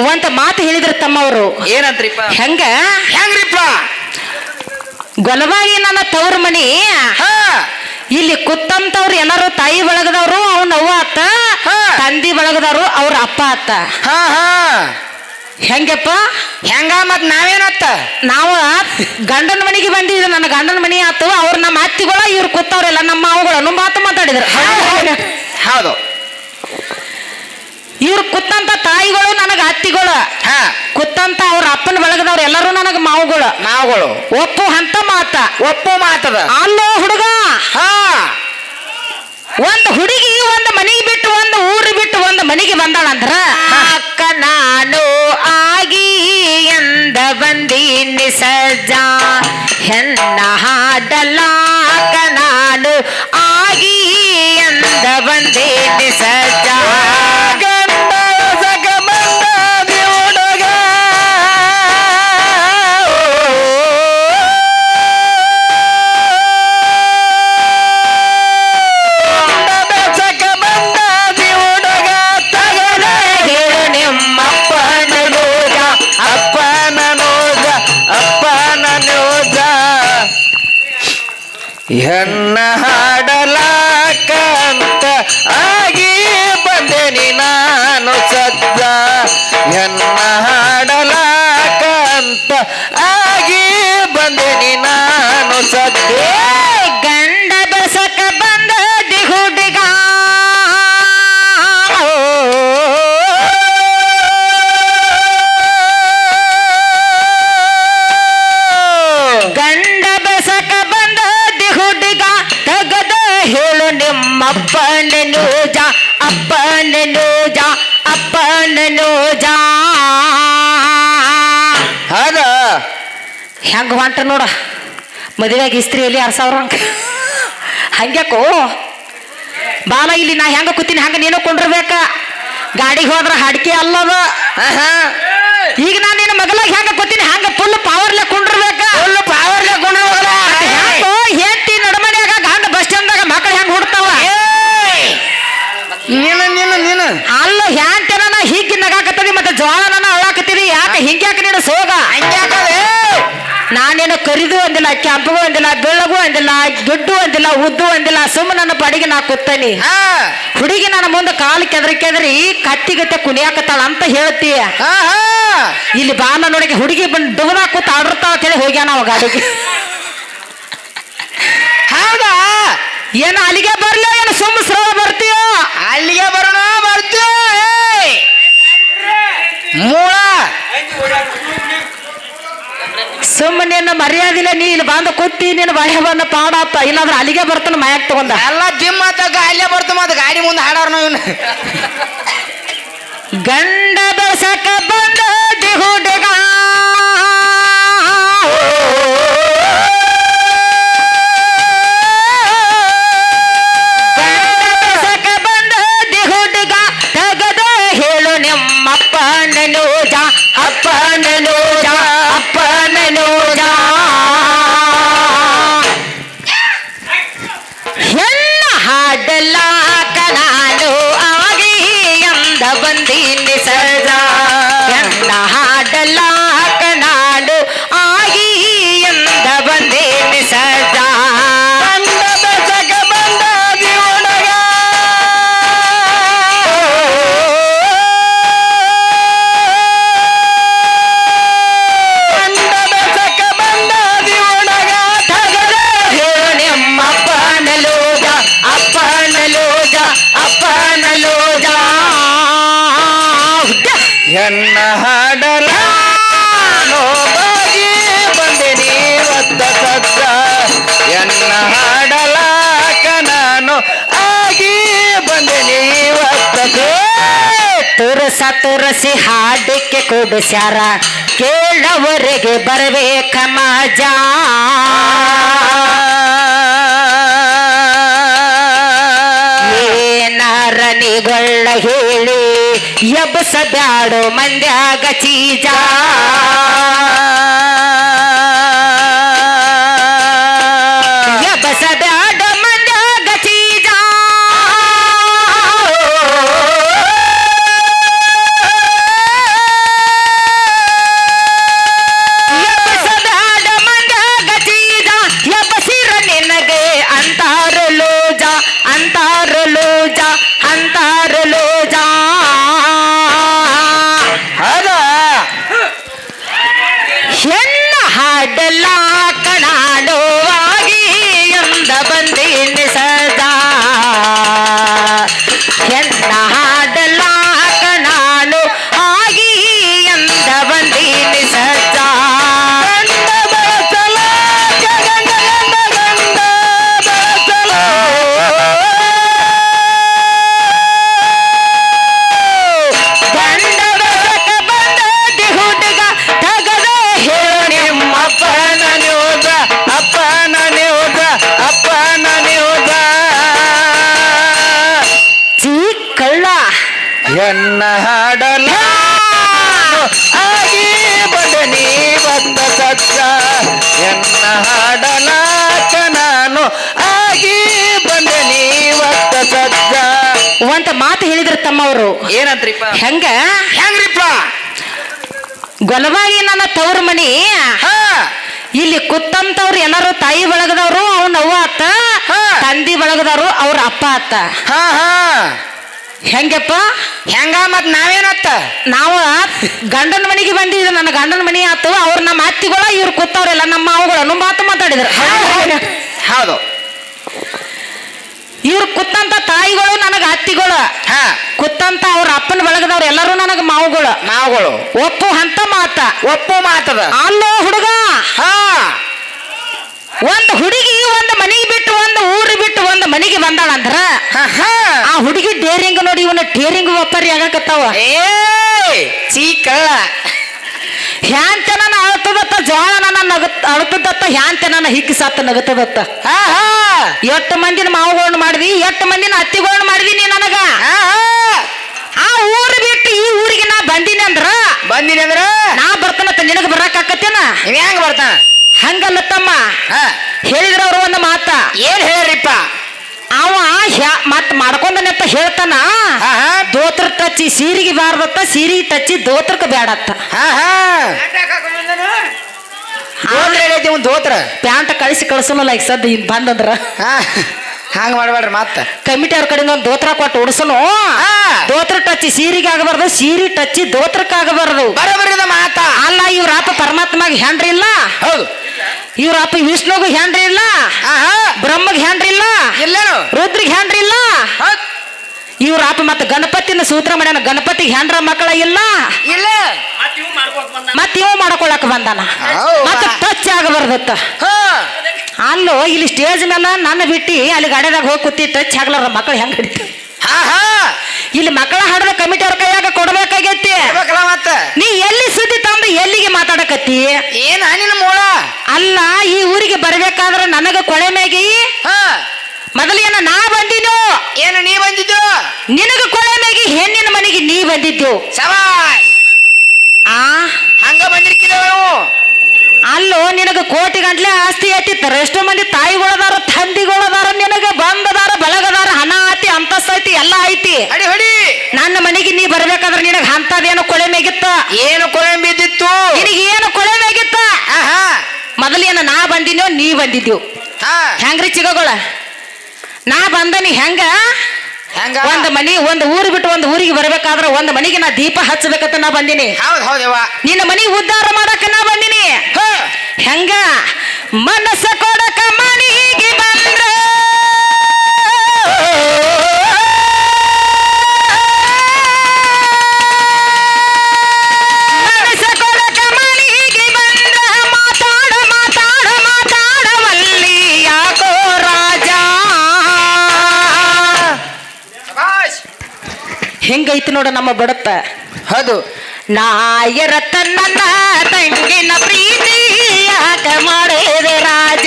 ಒಂದ್ ಮಾತು ಹೇಳಿದ್ರು ತಮ್ಮವರು. ಏನಂತ್ರಿಪ್ಪ? ಹೆಂಗ? ಹೆಂಗ್ರಿಪ್ಪ? ಗೊಲಬಾಗಿ ನನ್ನ ತವ್ರ ಮನಿ. ಹಾ. ಇಲ್ಲಿ ಕುತ್ತಂತವ್ರು ಏನಾರು ತಾಯಿ ಬಳಗದವ್ರು ಅವ್ನ ಅವ್ವ ಅತ್ತ. ತಂದಿ ಬಳಗದವ್ರು ಅವ್ರ ಅಪ್ಪ ಅತ್ತ. ಹಾ ಹಾ. ಹೆಂಗಪ್ಪ? ಹೆಂಗ ಮತ್ ನಾವೇನತ್ತ ನಾವು ಗಂಡನ ಮನೆಗೆ ಬಂದಿದ್ರು ನನ್ನ ಗಂಡನ ಮನೆ ಆತು ಅವ್ರ ನಮ್ಮ ಅತ್ತಿಗಳ ಇವ್ರು ಕೂತವ್ರೆಲ್ಲ ನಮ್ಮ ಅವುಗಳನ್ನು ಮಾತು ಮಾತಾಡಿದ್ರು. ಹೌದು. ಇವ್ರು ಕುತ್ತಂತ ತಾಯಿಗಳು ನನಗ ಅತ್ತಿಗಳು. ಹಾ. ಕುತ್ತಂತ ಅವ್ರ ಅಪ್ಪನ ಬಳಗದವ್ರು ಎಲ್ಲರೂ ನನಗ ಮಾವುಗಳು. ಮಾವುಗಳು. ಒಪ್ಪು ಅಂತ ಮಾತ. ಒಪ್ಪು ಮಾತದ. ಅಲ್ಲೋ ಹುಡುಗ. ಹಾ. ಒಂದ್ ಹುಡುಗಿ ಒಂದು ಮನೆಗೆ ಬಿಟ್ಟು ಒಂದು ಊರು ಬಿಟ್ಟು ಒಂದು ಮನೆಗೆ ಬಂದಾಳಂದ್ರ? ಅಕ್ಕ ನಾನು ಆಗಿ ಎಂದ ಬಂದೀನಿ ಸಜ್ಜ ಹೆಣ್ಣ ಅಕ್ಕ ನಾನು ಆಗಿ ಎಂದ ಬಂದೀನಿ ಸಜ್ಜ ಹೆಂಗ ನೋಡು. ಮದುವೆಗೆ ಇಸ್ತ್ರಿಯಲ್ಲಿ ಆರ್ ಸಾವಿರ ಅಂಕ. ಹಂಗ್ಯಾಕೋ? ಬಾಲ ಇಲ್ಲಿ ನಾ ಹೆಂಗ ಕೂತೀನಿ ಹಂಗ ನೀನು ಕೊಂಡಿರ್ಬೇಕ. ಗಾಡಿಗೆ ಹೋದ್ರ ಹಾಡಿಕೆ ಅಲ್ಲದ. ಈಗ ನಾನು ನಿನ್ನ ಮಗಲಾಗ ಹೆಂಗ ಕೂತೀನಿ ಹಂಗ ಫುಲ್ ಪವರ್ಲೆ ಕೊಂಡಿರ್ಬೇಕ. ಫುಲ್ ಪವರ್ಲೆ ಕೊಂಡು ಹೋಗಲ್ಲ ಹೆಂಗೋ ಹೆಂಡತಿ ನಡಮನ್ಯಾಗ ಗಂಡ ಬಸ್ ಸ್ಟ್ಯಾಂಡ್ದಾಗ ಮಕ್ಕಳು ಹೆಂಗ ಹುಡ್ತಾವ? ನೀನು ನೀನು ನೀನು. ಅಲ್ಲ ಹ್ಯಾಂಟೆನ ಹೀಗೆ ನಗಾಕತ್ತದಿ ಮತ್ತೆ ಜ್ವಾಳನ ಅಳಾಕತ್ತೀರಿ ಯಾಕೆ ಹಿಂಗ್ಯಾಕೆ ನೀನು ಸೋಗ? ಹಂಗ್ಯಾಕದೆ ನಾನೇನು ಕರಿದು ಅಂದಿಲ್ಲ ಕೆಂಪಗೂ ಅಂದಿಲ್ಲ ಬೆಳ್ಳಗೂ ಅಂದಿಲ್ಲ ದುಡ್ಡು ಅಂದಿಲ್ಲ ಉದ್ದು ಅಂದಿಲ್ಲ ಸುಮ್ಮನೆ ನನ್ನ ಪಡಿಗೆ ನಾ ಕೂತೇನಿ ಹಾ ಹುಡುಗಿ ನನ್ನ ಮುಂದೆ ಕಾಲು ಕೆದರಿ ಕೆದರಿ ಕತ್ತಿಗತ್ತೆ ಕುಣಿಯಾಕತ್ತಾಳ ಅಂತ ಹೇಳ್ತೀಯ ಇಲ್ಲಿ ಬಾನ ನೋಡಿಗೆ ಹುಡುಗಿ ಬಂದು ಡುಗದ ಕೂತ ಆಡಿರ್ತಾವ ಅಂತೇಳಿ ಹೋಗ್ಯಾನ ಅವ ಗಾಡಿಗೆ ಹೌದಾ ಏನು ಅಲ್ಲಿಗೆ ಬರ್ಲ ಏನು ಸುಮ್ಮ ಸ್ರವ ಬರ್ತೀಯ ಅಲ್ಲಿಗೆ ಬರೋಣ ಬರ್ತೀಯ ಮೂಳ ಸುಮ್ಮ ನಿನ್ನ ಮರ್ಯಾದಿಲ್ಲ ನೀ ಇಲ್ಲಿ ಬಂದು ಕುತ್ತಿ ನಿನ್ನ ಪಾಡಪ್ಪ ಪಾಡಾತ ಇಲ್ಲಾಂದ್ರೆ ಅಲ್ಲಿಗೆ ಬರ್ತಾನ ಮಯಾಕ್ ತಗೊಂಡ. ಎಲ್ಲ ಜಿಮ್ ಆತಾಗ ಅಲ್ಲೇ ಬರ್ತಾವ ಅದು ಗಾಡಿ ಮುಂದೆ ಹಾಡಾರ ನಾವು ಇವ್ನು. ಗಂಡ ಕುಡಿಸ್ಯಾರ ಕೇಳವರೆಗೆ ಬರಬೇಕ ಮಜಾ ಏನಾರ ನಿಗೊಳ್ಳ ಹೇಳಿ ಎಬ್ಬಸ ಬ್ಯಾಡೋ ಮಂದ್ಯಾಗ ಚೀಜ ಎಬ್ಬಸ ಎನ್ನ ಹಾಡಲ? ಆಗಿ ಬಡನಿ ಬಂದ ಸಚ್ಚ ಎನ್ನ ಹಾಡಲ ನಾನು ಆಗಿ ಬಂದನಿ ಬಂದ ಸಚ್ಚ ಅಂತ ಮಾತು ಹೇಳಿದ್ರು ತಮ್ಮವರು. ಏನಂತ್ರಿಪ್ಪ? ಹೆಂಗ? ಹೆಂಗ್ರಿಪ್ಪ? ಗೊಲವಾಗಿ ನನ್ನ ತವ್ರ ಮನಿ. ಹಾ. ಇಲ್ಲಿ ಕುತ್ತಂತವ್ರು ಏನಾರು ತಾಯಿ ಬಳಗದವ್ರು ಅವ್ನ ಅವ್ವ ಆತ ತಂದಿ ಬಳಗದವ್ರು ಅವ್ರ ಅಪ್ಪ ಅತ್ತ. ಹಾ ಹಾ. ಹೆಂಗಪ್ಪ? ಹೆಂಗ ಮತ್ ನಾವೇನತ್ತ ನಾವು ಗಂಡನ ಮನೆಗೆ ಬಂದಿದ್ರು ನನ್ನ ಗಂಡನ ಮನೆ ಆತು ಅವ್ರ ನಮ್ಮ ಅತ್ತಿಗಳ ಇವ್ರು ಕೂತವ್ರೆಲ್ಲ ನಮ್ಮ ಅವುಗಳು ಮಾತು ಮಾತಾಡಿದ್ರು. ಹೌದು. ಇವ್ರು ಕುತ್ತಂತ ತಾಯಿಗಳು ನನಗ ಅತ್ತಿಗಳು. ಹಾ. ಕುತ್ತಂತ ಅವ್ರ ಅಪ್ಪನ ಬಳಗದವ್ರ ಎಲ್ಲರೂ ನನಗ ಮಾವುಗಳು. ಮಾವುಗಳು. ಒಪ್ಪು ಅಂತ ಮಾತ. ಒಪ್ಪು ಮಾತದ. ಅಲ್ಲೋ ಹುಡುಗ. ಹಾ. ಒಂದ್ ಹುಡುಗಿ ಒಂದು ಮನೆಗೆ ಬಿಟ್ಟು ಒಂದು ಊರು ಬಿಟ್ಟು ಒಂದು ಮನೆಗೆ ಬಂದಾಳ ಅಂದ್ರ. ಆ ಹುಡುಗಿ ಡೇರಿಂಗ್ ನೋಡಿ ಇವನ ಟೇರಿಂಗ್ ವ್ಯಾಪಾರಿ ಆಗಕತ್ತಾವ. ಏ ಚೀಕ ಹ್ಯಾಂತೆ ನನ್ನ ಅಳ್ತದತ್ತ ಜೋಳ ನನ್ನ ನಗತ್ ಅಳ್ತದತ್ತ ಹ್ಯಾಂತೆ ನನ್ನ ಸಾತ ನಗತದತ್ತ. ಎಷ್ಟು ಮಂದಿನ ಮಾವುಗಳನ್ನ ಮಾಡಿದಿ ಎಷ್ಟು ಮಂದಿನ ಅತ್ತಿಗಳನ್ನ ಮಾಡಿದಿ ನೀ ನನಗ? ಆ ಊರು ಬಿಟ್ಟು ಈ ಊರಿಗೆ ನಾ ಬಂದಿನಿ ಅಂದ್ರ ಬಂದಿನಿ ಅಂದ್ರ? ನಾ ಬರ್ತಾನತ್ತ ನಿನಗ ಬರಕ್ ಆಕತ್ತೇನ? ಹೆಂಗ್ ಬರ್ತಾನ? ಹಂಗಲ್ಲ ತಮ್ಮ ಹೇಳಿದ್ರ ಅವ್ರು ಒಂದು ಮಾತ. ಏನ್ ಹೇಳ್ರಿಪ್ಪ? ಅವ ಮತ್ ಮಾಡ್ಕೊಂಡನತ್ತ ಹೇಳ್ತಾನ. ಹಾ ಹಾ. ದೋತ್ರ ಟಚ್ಚಿ ಸೀರಿಗೆ ಬಾರ್ದತ್ತ ಸೀರಿಗೆ ಟಚ್ಚಿ ದೋತ್ರಕ್ಕೆ ಹಾ ದೋತ್ರ ಪ್ಯಾಂಟ್ ಕಳಿಸಿ ಕಳ್ಸೋನಲ್ಲ ಈಗ ಸದ್ದು ಇನ್ ಬಂದಂದ್ರ. ಹಂಗ ಮಾಡ್ಬೇಡ್ರಿ ಮತ್ತ. ಕಮಿಟಿ ಅವ್ರ ಕಡೆಯಿಂದ ಒಂದು ದೋತ್ರ ಕೊಟ್ಟು ಉಡ್ಸನು. ಹಾ. ದೋತ್ರ ಟಚ್ಚಿ ಸೀರಿಗೆ ಆಗಬಾರ್ದು ಸೀರಿ ಟಚ್ಚಿ ದೋತ್ರಕ್ಕೆ ಆಗಬಾರ್ದು. ಬರೋಬರಿದ ಮಾತ. ಅಲ್ಲ ಇವ್ರ ಅಪ್ಪ ಪರಮಾತ್ಮಗೆ ಹೆಂಡ್ರಿ ಇಲ್ಲ? ಹೌದು. ಇವ್ರ ಅಪ್ಪ ವಿಷ್ಣುಗೂ ಹೆಂಡ್ರಿ ಇಲ್ಲ? ಬ್ರಹ್ಮಗ್ ಹೆಂಡ್ರಿ ಇಲ್ಲ? ಇಲ್ಲೇನು? ರುದ್ರಿಗೆ ಹೆಂಡ್ರಿ ಇಲ್ಲ? ಇವ್ರಪ್ಪ ಇವ್ರ ಅಪ್ಪ ಮತ್ತೆ ಗಣಪತಿನ ಸೂತ್ರ ಮಾಡ್ಯಾನ ಗಣಪತಿಗೆ ಹೆಂಡ್ರ ಮಕ್ಕಳ ಇಲ್ಲ? ಇಲ್ಲ. ಮತ್ ಇವ ಮಾಡ್ಕೊಳಕ್ ಬಂದಾನ? ಮತ್ತೆ ಟಚ್ ಆಗಬಾರ್ದತ್ತ ಹಾ. ಅಲ್ಲೋ ಇಲ್ಲಿ ಸ್ಟೇಜ್ ಮೇಲೆ ನನ್ನ ಬಿಟ್ಟು ಅಲ್ಲಿ ಗಾಡಿದಾಗ ಹೋಗಿ ಕೂತಿ ಟಚ್ ಆಗ್ಲಾರ ಮಕ್ಕಳು ಹೆಂಗ್ ಹಿಡಿತ ಇಲ್ಲಿ ಮಕ್ಕಳ ಹಾಡದ ಕಮಿಟಿ ಅವ್ರ ಕೈಯಾಗ ಕೊಡ್ಬೇಕಾಗೈತಿ. ನೀ ಎಲ್ಲಿ ಸುದ್ದಿ ತಂದು ಎಲ್ಲಿಗೆ ಮಾತಾಡಕತ್ತಿ? ಏನ ನಿನ್ನ ಮೂಳ? ಅಲ್ಲ ಈ ಊರಿಗೆ ಬರ್ಬೇಕಾದ್ರ ನನಗ ಕೊಳೆ ಮ್ಯಾಗಿ? ಮೊದಲೇನ ನಾ ಬಂದಿದ್ದು. ಏನು ನೀ ಬಂದಿದ್ದು? ನಿನಗ ಕೊಳೆ ಮ್ಯಾಗಿ ಹೆಣ್ಣಿನ ಮನೆಗೆ ನೀ ಬಂದಿದ್ದು. ಸವಾಯ್. ಆ? ಹಂಗ ಬಂದಿರ್ಕಿದವು ಅಲ್ಲೋ ನಿನಗ ಕೋಟಿ ಗಂಟ್ಲೆ ಆಸ್ತಿ ಐತಿ ಎಷ್ಟೋ ಮಂದಿ ತಾಯಿಗಳದಾರ ತಂದಿಗಳದಾರ ನಿನಗ ಬಂದದಾರ ಬಳಗದಾರ ಹಣ ಐತಿ ಅಂತಸ್ತೈತಿ ಐತಿ ಎಲ್ಲ ಐತಿ. ಅಡಿ ಹೊಡಿ. ನನ್ನ ಮನೆಗೆ ನೀ ಬರ್ಬೇಕಾದ್ರೆ ನಿನಗ ಅಂತದೇನು ಕೊಳೆ ಮೇಗಿತ್ತ ಏನು ಕೊಳಂಬಿದ್ದಿತ್ತು ನಿನಗೆ ಏನು ಕೊಳೆ ಮ್ಯಾಗಿತ್ತ ಹಾ ಹಾ ಮೊದಲೇನ ನಾ ಬಂದಿನೋ ನೀ ಬಂದಿದ್ದೆವು ಹಾ. ಹೆಂಗ್ರಿ ಚಿಗಗಳ? ನಾ ಬಂದನಿ ಹೆಂಗ? ಹೆಂಗ? ಒಂದ್ ಮನಿ ಒಂದ್ ಊರು ಬಿಟ್ಟು ಒಂದ್ ಊರಿಗೆ ಬರ್ಬೇಕಾದ್ರ ಒಂದ್ ಮನಿಗೆ ನಾ ದೀಪ ಹಚ್ಚಬೇಕಂತ ನಾ ಬಂದಿನಿ. ಹೌದ್ ಹೌದವ್ವ ನಿನ್ನ ಮನಿ ಉದ್ಧಾರ ಮಾಡಕ ನಾ ಬಂದಿನಿ. ಹೆಂಗ? ಮನಸ್ಸ ಕೊಡಕ ಮನಿಗೆ ನೋಡ ನಮ್ಮ ಬಡತ. ಹೌದು. ನಾಯರ ತನ್ನ ತಂಗಿನ ಪ್ರೀತಿ ಯಾಕ ಮಾಡಿದೆ ರಾಜ.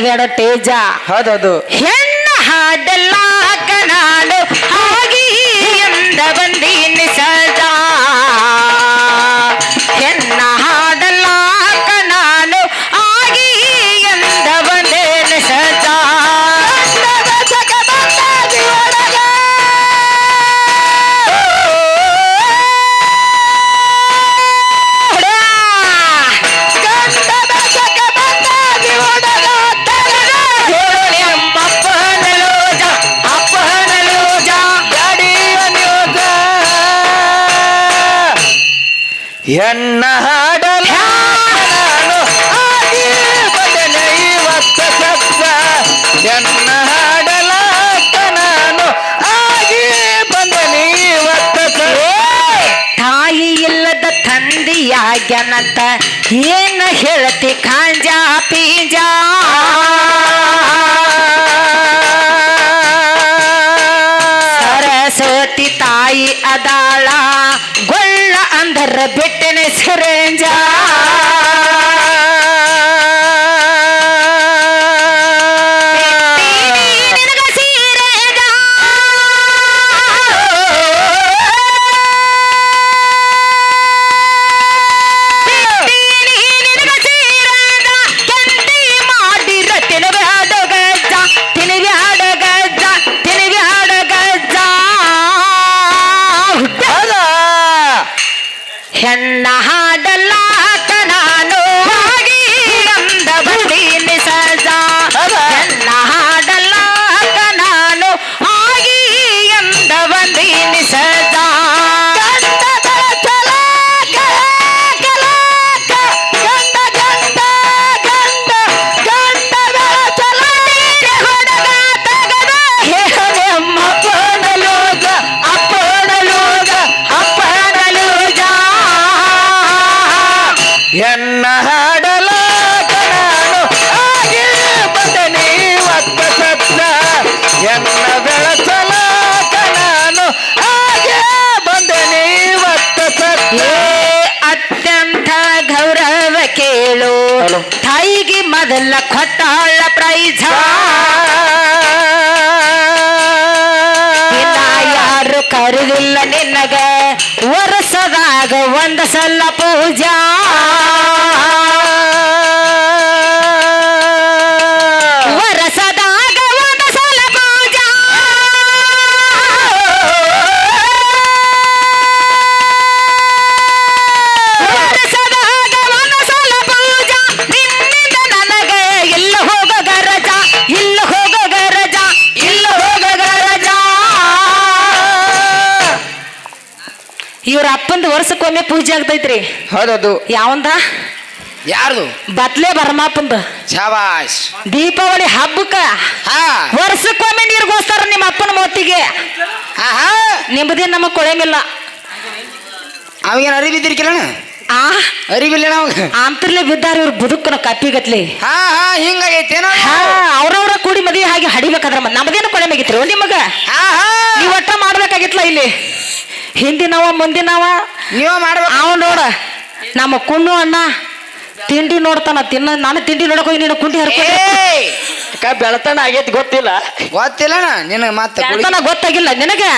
ಬೇಡ ತೇಜ. ಹೌದೌದು. ಎನ್ನ ಹಾಡಲ ನಾನು. ಎನ್ನ ಹಾಡಲ ನಾನು. ಆಗಿ ಬಂದೆನೆ ಇವತ್ತ ತಾಯಿ ಇಲ್ಲದ ತಂದೆಯಾಗ್ಯನಂತ ಏನ ಹೇಳ್ತಿ ಕಾಂಜಾ ಪೀಂಜಾ? ಸರಸ್ವತಿ ತಾಯಿ ಅದಾಳ, ಗೊಳ್ಳ ಅಂದರ ಬಿಟ್ಟನೆ ಕೊಟ್ಟಾಳ ಪ್ರೈಜ. ಯಾರು ಕರುದಿಲ್ಲ ನಿನ್ನಗ ವರ್ಷದಾಗ ಒಂದ ಸಲ ವರ್ಷಕ್ಕೊಮ್ಮೆ ಪೂಜೆ ಆಗ್ತೈತ್ರಿ. ಹೌದೌದು. ಯಾವಂದ? ಯಾರ್ದು? ಬತ್ಲೆ ಬರಮಾಪಂದ. ಶಾಬಾಷ್. ದೀಪಾವಳಿ ಹಬ್ಬಕ್ಕ ಹಾ. ವರ್ಷಕ್ಕೊಮ್ಮೆ ನೀರು ಗೋಸ್ತಾರ ನಿಮ್ಮ ಅಪ್ಪನ ಮೊತ್ತಿಗೆ ಆಹಾ. ನಿಮ್ಮದೇ ನಮಗ್ ಕೊಳೆಮಿಲ್ಲ. ಅವಾಗೇನು ಕಿರಣ ಆ? ಅರಿವಿಲ್ಲ ಅವಾಗ? ಆಂತರ್ಲೆ ಬಿದ್ದಾರ ಇವ್ರ ಬದುಕನ ಕಪ್ಪಿಗತ್ಲಿ ಹಾ ಹಾ ಹಿಂಗಾಗೈತೇನೋ? ಹಾ ಅವ್ರವ್ರ ಕೂಡಿ ಮದುವೆ ಹಾಗೆ ಹಡಿಬೇಕಾದ್ರ ಮ- ನಮ್ಮದೇನು ಕೊಳೆ ಮೇಗಿತ್ರಿ ನಿಮಗ? ಹಾ ಹಾ ನೀವ್ ಒಟ್ಟ ಮಾಡ್ಬೇಕಾಗಿತ್ಲ ಇಲ್ಲಿ. ಹಿಂದಿನವ ಮುಂದಿನವ ನೀವ ಮಾಡ್ಬೇಕು. ಅವ ನೋಡ ನಮ್ಮ ಕುಣ್ಣು ಅಣ್ಣ ತಿಂಡಿ ನೋಡ್ತಾನ ತಿನ್ನ ನಾನು ತಿಂಡಿ ನೋಡಕ್ ಹೋಗಿ ನೀನು ಕುಂಡಿ ಹರ್ಕೊ ಏಯ್! ಬೆಳತನ ಆಗೈತಿ ಗೊತ್ತಿಲ್ಲ. ಗೊತ್ತಿಲ್ಲಣ ನಿನಗೆ ಮತ್ತೆ ಬೆಳತನ ಗೊತ್ತಾಗಿಲ್ಲ ನಿನಗೆ?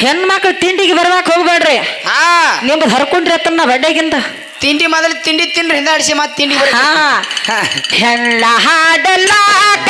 ಹೆಣ್ಮಕ್ಳು ತಿಂಡಿಗೆ ಬರ್ಬೇಕು ಹೋಗ್ಬೇಡ್ರಿ. ಹಾ. ನಿಮ್ದು ಹರ್ಕೊಂಡ್ರಿ ಅತ್ತನ್ನ ಬಡ್ಡೆಗಿಂದ ತಿಂಡಿ ಮೊದಲು ತಿಂಡಿ ತಿನ್ರಿ ಹಿಂದಾಡಿಸಿ ಮತ್ತೆ ತಿಂಡಿ. ಹಾ. ಹೆಣ್ಣ ಹಾಡಲಾಕ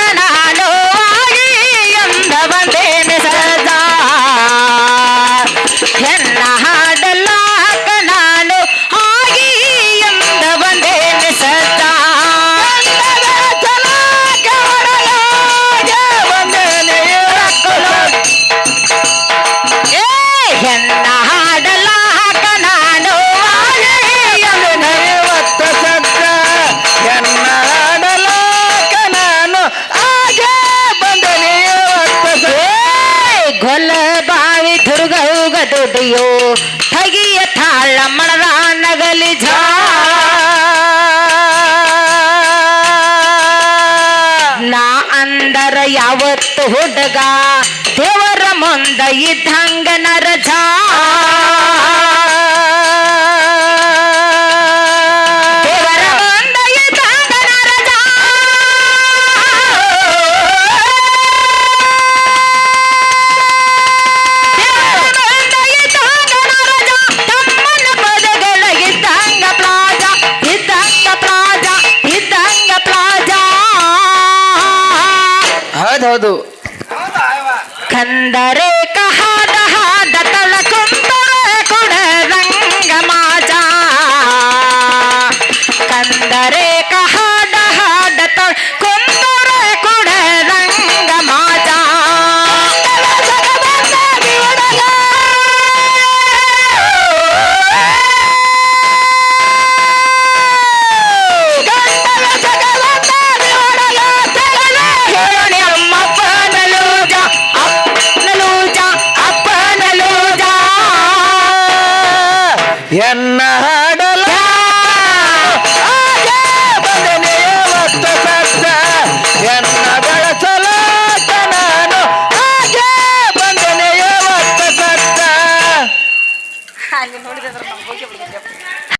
ಗೊಲ್ಲ ಬಾವಿ ದುರ್ಗೌಗ ದುಡಿಯೋ ठगिय थाल मणरा नगल झा ನಾ ಅಂದರ ಯಾವತ್ತು ಹುಡುಗ, ದೇವರ ಮುಂದ ಇದ್ದಂಗನ ಹೌದು ಎನ್ನ